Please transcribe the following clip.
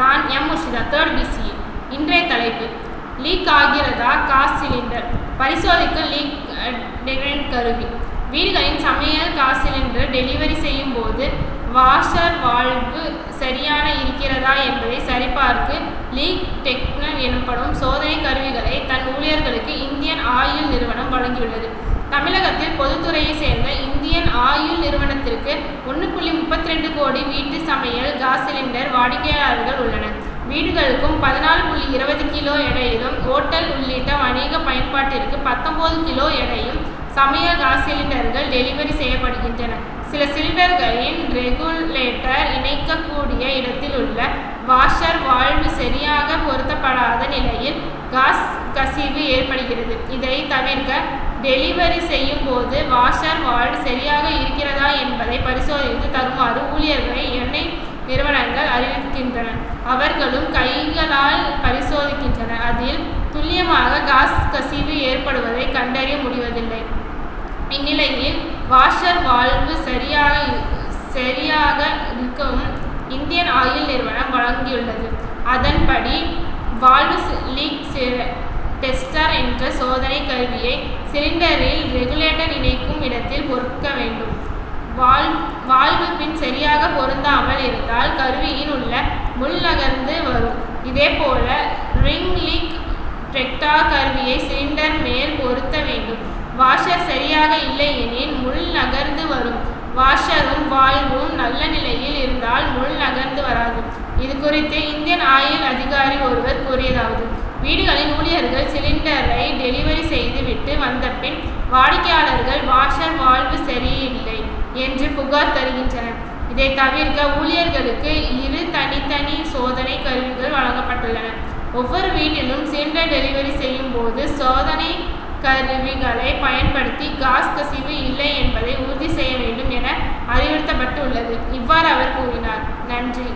நான் M Murshida third PCA இன்றைய தலைப்பு. லீக் ஆகிறதா? Gas cylinder. பரிசோதிக்க லீக் டிரெண்ட் கருவி. வீடுகளின் சமையல் காஸ் சிலிண்டர் டெலிவரி செய்யும் போது வாஷர் வால்வு சரியான இருக்கிறதா என்பதை சரிபார்க்கு லீக் டெக்னர் எனப்படும் சோதனை கருவிகளை தன் ஊழியர்களுக்கு இந்தியன் ஆயில் நிறுவனம் வழங்கியுள்ளது. தமிழகத்தில் பொதுத்துறையை சேர்ந்த இந்தியன் ஆயுள் நிறுவனத்திற்கு ஒன்று புள்ளி முப்பத்தி ரெண்டு கோடி வீட்டு சமையல் காஸ் சிலிண்டர் வாடிக்கையாளர்கள் உள்ளனர். வீடுகளுக்கும் பதினாலு புள்ளி இருபது கிலோ எடையிலும் ஹோட்டல் உள்ளிட்ட வணிக பயன்பாட்டிற்கு பத்தொன்பது கிலோ எடையும் சமையல் காஸ் சிலிண்டர்கள் டெலிவரி செய்யப்படுகின்றன. சில சிலிண்டர்களின் ரெகுலேட்டர் இணைக்கக்கூடிய இடத்தில் உள்ள வாஷர் வால்வு சரியாக பொருத்தப்படாத நிலையில் காஸ் கசிவு ஏற்படுகிறது. இதை தவிர்க்க டெலிவரி செய்யும் போது வாஷர் வால்வு சரியாக என்பதை தருமாறு ஊழியர்களை எண்ணெய் நிறுவனங்கள் அறிவிக்கின்றன. அவர்களும் கைகளால் பரிசோதிக்கின்றன. அதில் துல்லியமாக காஸ் கசிவு ஏற்படுவதை கண்டறிய முடிவதில்லை. இந்நிலையில் வாஷர் வாழ்வு சரியாக சரியாக இருக்கும் இந்தியன் ஆயில் நிறுவனம் வழங்கியுள்ளது. அதன்படி வால்வு லீக் டெஸ்டர் என்ற சோதனை கருவியை சிலிண்டரில் ரெகுலேட்டர் இணைக்கும் இடத்தில் பொருத்த வேண்டும். வால் வால்வு பின் சரியாக பொருந்தாமல் இருந்தால் கருவியில் உள்ள முள் நகர்ந்து வரும். இதேபோல ரிங் லீக் ட்ரெக்டா கருவியை சிலிண்டர் மேல் பொருத்த வேண்டும். வாஷர் சரியாக இல்லை எனில் முள் நகர்ந்து வரும். வாஷரும் வால்வும் நல்ல நிலையில் இருந்தால் முள் நகர்ந்து வராது. இது குறித்து இந்தியன் ஆயில் அதிகாரி ஒருவர் கூறியதாவது. வீடுகளின் ஊழியர்கள் சிலிண்டரை டெலிவரி செய்துவிட்டு வந்த பின் வாடிக்கையாளர்கள் வாஷர் வால் புகார் தருகின்றன இதை தவிர்க்க ஊழியர்களுக்கு இரு தனித்தனி சோதனை கருவிகள் வழங்கப்பட்டுள்ளன. ஒவ்வொரு வீட்டிலும் சிலிண்டர் டெலிவரி செய்யும் போது சோதனை கருவிகளை பயன்படுத்தி காஸ் கசிவு இல்லை என்பதை உறுதி செய்ய வேண்டும் என அறிவுறுத்தப்பட்டுள்ளது. இவ்வாறு அவர் கூறினார். நன்றி.